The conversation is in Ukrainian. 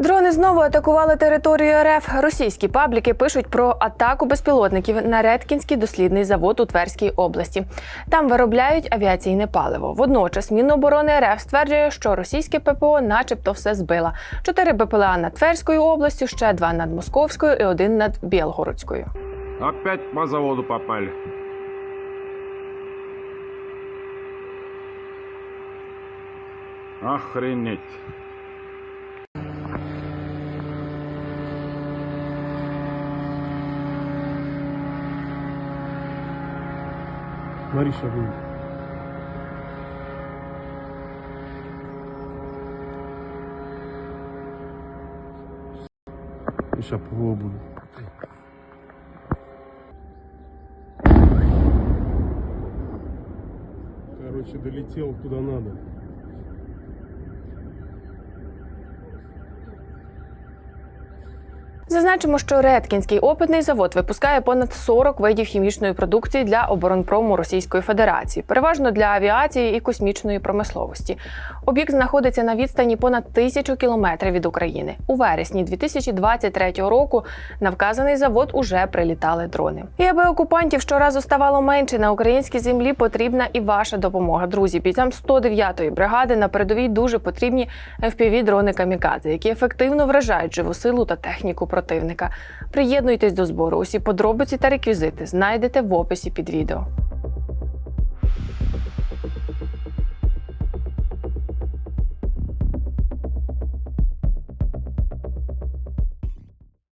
Дрони знову атакували територію РФ. Російські пабліки пишуть про атаку безпілотників на Редкінський дослідний завод у Тверській області. Там виробляють авіаційне паливо. Водночас Міноборони РФ стверджує, що російське ППО, начебто, все збила. Чотири БПЛА над Тверською областю, ще два над Московською і один над Білгородською. Опять по заводу попали. Охренеть. Говори, что будет. Сейчас попробую. Короче, долетел куда надо. Зазначимо, що Редкінський опитний завод випускає понад 40 видів хімічної продукції для оборонпрому Російської Федерації, переважно для авіації і космічної промисловості. Об'єкт знаходиться на відстані понад тисячу кілометрів від України. У вересні 2023 року на вказаний завод уже прилітали дрони. І аби окупантів щоразу ставало менше на українській землі, потрібна і ваша допомога. Друзі, бійцям 109-ї бригади на передовій дуже потрібні fpv дрони камікадзе, які ефективно вражають живу силу та техніку противника. Приєднуйтесь до збору. Усі подробиці та реквізити знайдете в описі під відео.